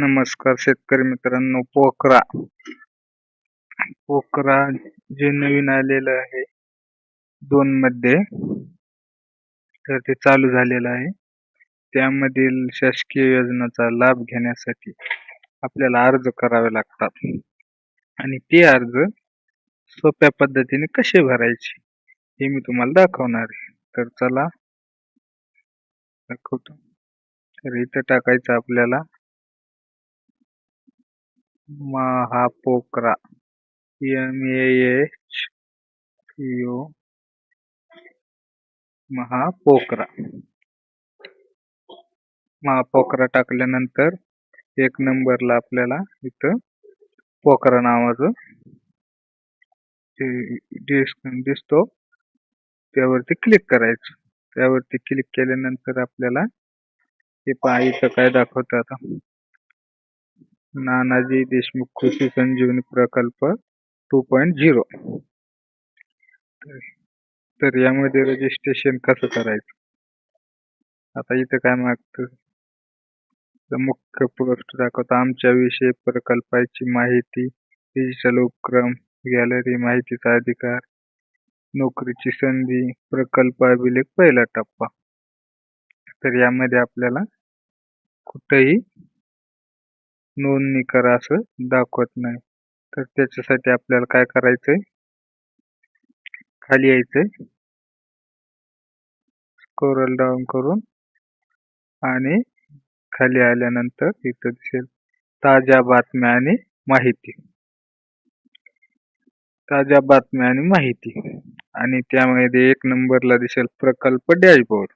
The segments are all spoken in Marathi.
नमस्कार शेतकरी मित्रांनो पोखरा. पोकरा जे नवीन आलेलं आहे दोन मध्ये तर ते चालू झालेलं आहे. त्यामधील शासकीय योजनाचा लाभ घेण्यासाठी आपल्याला अर्ज करावे लागतात. आणि ते अर्ज सोप्या पद्धतीने कसे भरायचे हे मी तुम्हाला दाखवणार आहे. तर चला दाखवतो. तर इथं टाकायचं आपल्याला Mahapocra M H U Mahapocra Mahapocra टाकल्यानंतर एक नंबरला आपल्याला इथं पोकरा नावाचं दिसतो. त्यावरती क्लिक करायचं. त्यावरती क्लिक केल्यानंतर आपल्याला हे पहा इथं काय दाखवतं आता. नानाजी देशमुख कृषी संजीवनी प्रकल्प टू पॉइंट झिरो तर यामध्ये रजिस्ट्रेशन कसं करायचं? आता इथं काय मागतं? मुख्य पोस्ट दाखवतो. आमच्याविषयी प्रकल्पाची माहिती डिजिटल उपक्रम गॅलरी माहितीचा अधिकार नोकरीची संधी प्रकल्प अभिलेख पहिला टप्पा. तर यामध्ये आपल्याला कुठेही नोंदणी करा असं दाखवत नाही. तर त्याच्यासाठी आपल्याला काय करायचंय? खाली यायचंय. स्कोरल डाऊन करून आणि खाली आल्यानंतर इथं दिसेल ताज्या बातम्या आणि माहिती. ताज्या बातम्या आणि माहिती. आणि त्यामध्ये एक नंबरला दिसेल प्रकल्प डॅशबोर्ड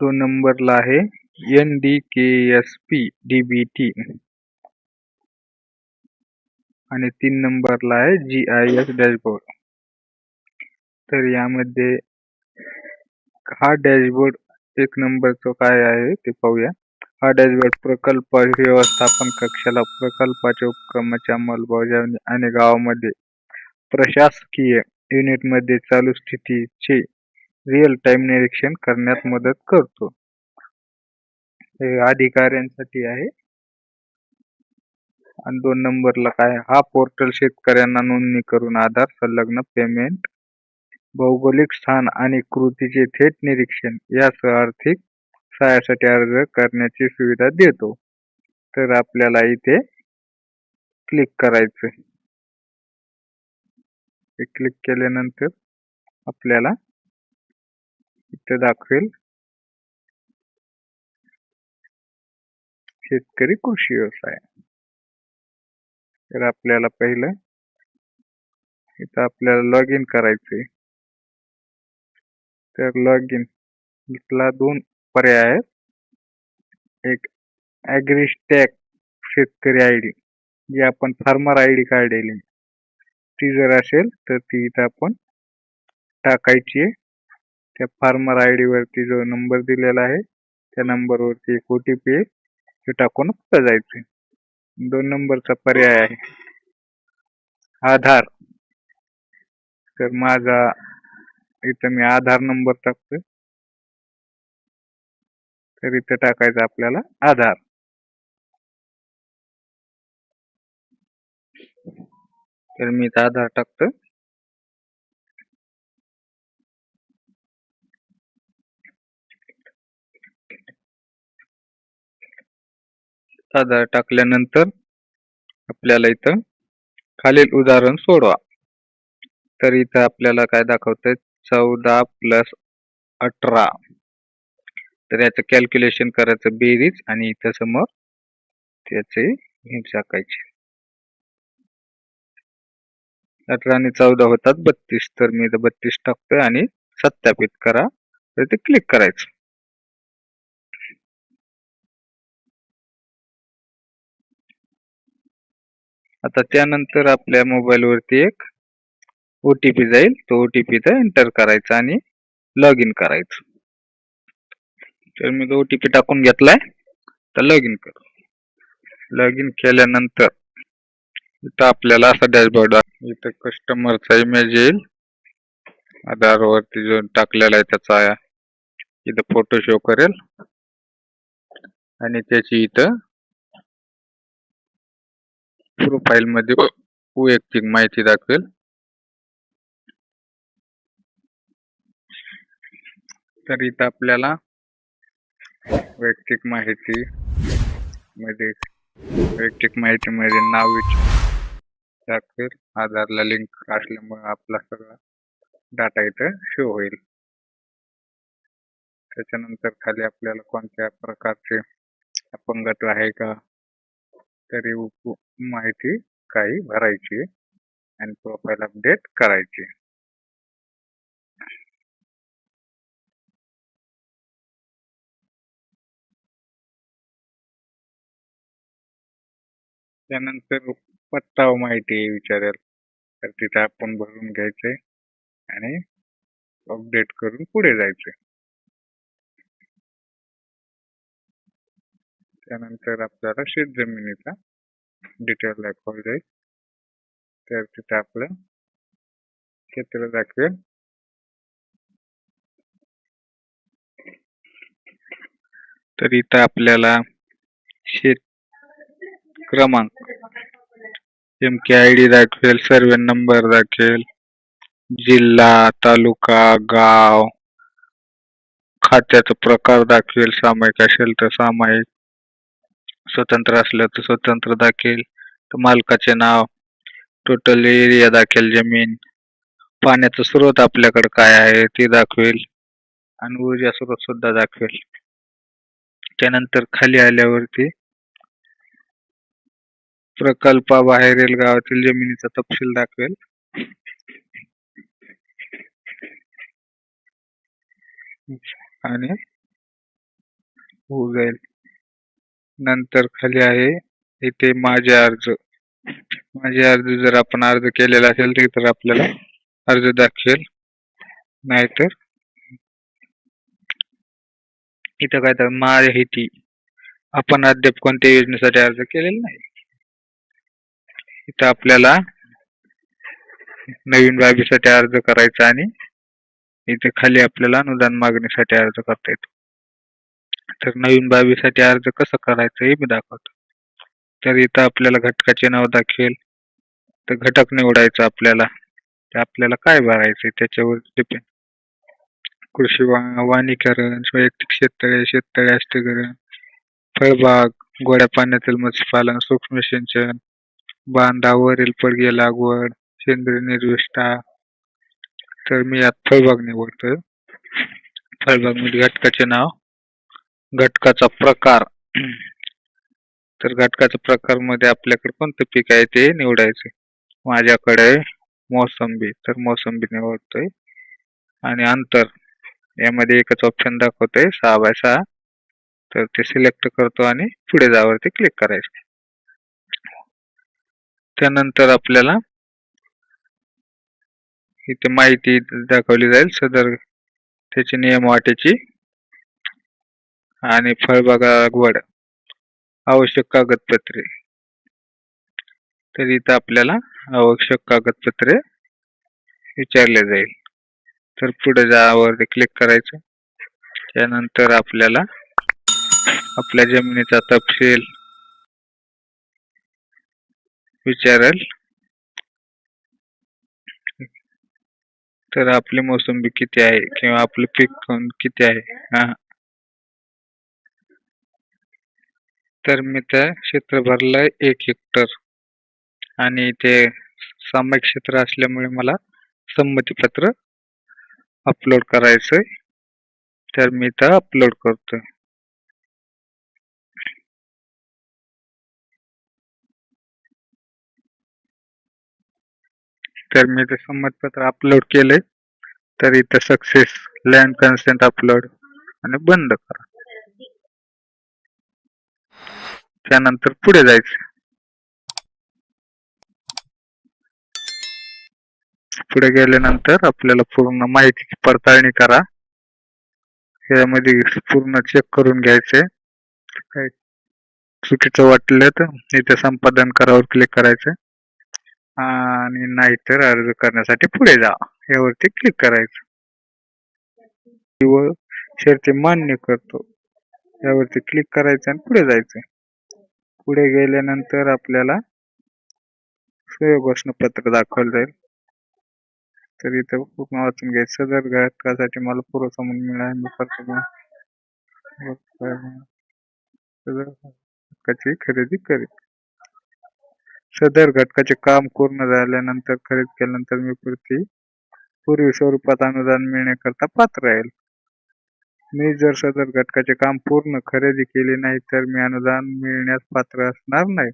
दोन नंबरला आहे एन-डी-के-एस-पी डी-बी-टी आणि तीन नंबरला आहे जी-आय-एस डॅशबोर्ड. तर यामध्ये हा डॅशबोर्ड एक नंबरचं काय आहे ते पाहूया. हा डॅशबोर्ड प्रकल्प व्यवस्थापन कक्षाला प्रकल्पाच्या उपक्रमाच्या अंमलबजावणी आणि गावामध्ये प्रशासकीय युनिटमध्ये चालू स्थितीचे रिअल टाइम निरीक्षण करण्यात मदत करतो. हे अधिकाऱ्यांसाठी आहे. आणि दोन नंबरला काय? हा पोर्टल शेतकऱ्यांना नोंदणी करून आधार संलग्न पेमेंट भौगोलिक स्थान आणि कृतीचे थेट निरीक्षण यासह आर्थिक सहाय्यासाठी अर्ज करण्याची सुविधा देतो. तर आपल्याला इथे क्लिक करायचं क्लिक केल्यानंतर आपल्याला इथे दाखवेल. शेतकरी कृषी व्यवसाय तर आपल्याला पहिलं इथं आपल्याला लॉग इन करायचे तर लॉग इन इथला दोन पर्याय आहेत. एक ॲग्रिस्टॅक शेतकरी आय डी जी आपण फार्मर आय डी काढलेली ती जर असेल तर ती इथं आपण टाकायची आहे. त्या फार्मर आय वरती जो नंबर दिलेला आहे त्या नंबरवरती एक ओ टी पी येईल ते टाकून पुढे जायचे दोन नंबरचा पर्याय आहे. आधार. तर माझा इथं मी आधार नंबर टाकतोय. तर इथं टाकायचं आपल्याला आधार. तर मी इथं आधार टाकतोय. आधार टाकल्यानंतर आपल्याला इथं खालील उदाहरण सोडवा. तर इथं आपल्याला काय दाखवतंय? चौदा प्लस अठरा. तर याचं कॅल्क्युलेशन करायचं बेरीज आणि इथं समोर त्याचे टाकायचे. अठरा आणि चौदा होतात बत्तीस. तर मी इथं बत्तीस टाकतोय आणि सत्यापित करा. तर ते क्लिक करायचं. आता त्यानंतर आपल्या मोबाईलवरती एक ओ टी पी जाईल. तो ओ टी पी एंटर करायचा आणि लॉग इन करायचं. तर मी तो ओ टी पी टाकून घेतलाय. तर लॉग इन कर. लॉग इन केल्यानंतर इथं आपल्याला असा डॅशबोर्ड इथं कस्टमरचा इमेज येईल. आधारवरती जो टाकलेला आहे त्याचा इथं फोटो शो करेल. आणि त्याची इथं प्रोफाइलमध्ये वैयक्तिक माहिती दाखवेल. तर इथं आपल्याला वैयक्तिक माहिती मध्ये वैयक्तिक माहितीमध्ये नाव विचार दाखवेल. आधारला लिंक असल्यामुळे आपला सगळा डाटा इथं शो होईल. त्याच्यानंतर खाली आपल्याला कोणत्या प्रकारचे अपंगत्व आहे का? तरी उप- माहिती काही भरायची आणि प्रोफाईल अपडेट करायची. त्यानंतर पत्ता माहिती विचारेल. तर तिथे आपण भरून घ्यायचे आणि अपडेट करून पुढे जायचे. त्यानंतर आपल्याला शेत जमिनीचा डिटेल दाखवला जाईल. तर तिथे आपलं क्षेत्र दाखवेल. तर इथं आपल्याला शेत क्रमांक एम के आय डी दाखवेल सर्वे नंबर दाखवेल जिल्हा तालुका गाव खात्याचा प्रकार दाखवेल सामायिक असेल तर सामायिक. स्वतंत्र असलं तर स्वतंत्र दाखील. तर मालकाचे नाव टोटल एरिया दाखील जमीन पाण्याचा स्रोत आपल्याकडे काय आहे ते दाखवेल आणि ऊर्जा स्रोत सुद्धा दाखवेल. त्यानंतर खाली आल्यावरती प्रकल्पाबाहेरील गावातील जमिनीचा तपशील दाखवेल. आणि होऊ जाईल नंतर खाली आहे. इथे माझे अर्ज. माझे अर्ज जर आपण अर्ज केलेला असेल तर इतर आपल्याला अर्ज दाखवेल. नाहीतर इथं काय तर माहिती. आपण अद्याप कोणत्या योजनेसाठी अर्ज केलेला नाही. इथं आपल्याला नवीन बाबीसाठी अर्ज करायचा आणि इथे खाली आपल्याला अनुदान मागणीसाठी अर्ज करता येतो. तर नवीन बाबीसाठी अर्ज कसं करायचं हे मी दाखवतो. तर इथं आपल्याला घटकाचे नाव दाखवेल. तर घटक निवडायचं आपल्याला. ते आपल्याला काय भरायचं त्याच्यावर डिपेंड कृषी वा- वाणीकरण वैयक्तिक शेततळे शेततळे अष्टीकरण फळबाग गोड्या पाण्यातील मत्स्यपालन सूक्ष्म सिंचन बांधावरील पडगे लागवड सेंद्रिय निर्विष्ठा. तर मी यात फळबाग निवडतोय. फळबाग मी घटकाचे नाव घटकाचा प्रकार. तर घटकाच्या प्रकारमध्ये आपल्याकडे कोणतं पीक आहे ते निवडायचे. माझ्याकडे मोसंबी तर मोसंबी निवडतोय. आणि अंतर यामध्ये एकच ऑप्शन दाखवतोय सहा बाय सहा. तर ते सिलेक्ट करतो आणि पुढे जावरती क्लिक करायचं. त्यानंतर आपल्याला इथे माहिती दाखवली जाईल सदर त्याची नियम वाटेची. आणि फळबागा लागवड आवश्यक कागदपत्रे. तर इथं आपल्याला आवश्यक कागदपत्रे विचारले जाईल. तर पुढे जावरती क्लिक करायचं. त्यानंतर आपल्याला आपल्या जमिनीचा तपशील विचारेल. तर आपली मोसंबी किती आहे? किंवा आपलं पीक कोण- किती आहे? हा. तर मी त्या क्षेत्र भरलंय एक हेक्टर आणि ते सामायिक क्षेत्र असल्यामुळे मला संमतीपत्र अपलोड करायचंय. तर मी त्या अपलोड करतो. तर मी ते संमतपत्र अपलोड केले तर इथं सक्सेस लँड कन्सेंट अपलोड आणि बंद करा. त्यानंतर पुढे जायचं. पुढे गेल्यानंतर आपल्याला पूर्ण माहितीची पडताळणी करा. यामध्ये पूर्ण चेक करून घ्यायचे. काय चुकीचं वाटलं तर इथे संपादन करावर क्लिक करायचं. आणि नाहीतर अर्ज करण्यासाठी पुढे जा. यावरती क्लिक करायचं. किंवा शर्ती मान्य करतो. यावरती क्लिक करायचं आणि पुढे जायचं. पुढे गेल्यानंतर आपल्याला स्वयं घोषणापत्र दाखवलं जाईल. तर इथं पूर्ण वाचून घ्यायचं. सदर घटकासाठी मला पूर्व समज मिळाला. मी सदर घटकाची खरेदी करेल सदर घटकाचे काम पूर्ण झाल्यानंतर खरेदी केल्यानंतर मी पुढची पूर्वी स्वरूपात अनुदान मिळण्याकरता पात्र राहील. मी जर सदर घटकाचे काम पूर्ण खरेदी केले नाही तर मी अनुदान मिळण्यास पात्र असणार नाही.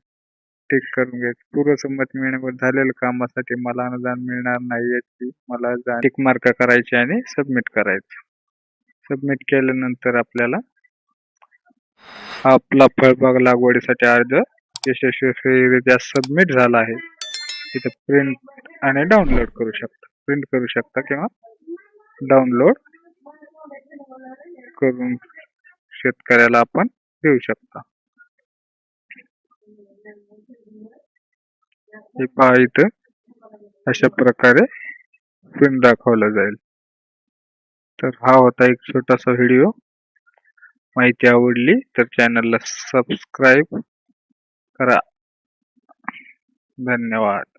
टिक करून घ्यायचं पूर्वसंमती मिळण्यावर झालेल्या कामासाठी मला अनुदान मिळणार नाही याची मला टिक मार्क करायची आणि सबमिट करायचं. सबमिट केल्यानंतर आपल्याला आपला फळबाग लागवडीसाठी अर्ज यशस्वीरित्या सबमिट झाला आहे. तिथे प्रिंट आणि डाउनलोड करू शकता. प्रिंट करू शकता किंवा डाउनलोड करून शेतकऱ्याला आपण देऊ शकता. हे पहा इथं अशा प्रकारे प्रिंट दाखवला जाईल. तर हा होता एक छोटासा व्हिडिओ माहिती आवडली तर चॅनलला सबस्क्राईब करा. धन्यवाद.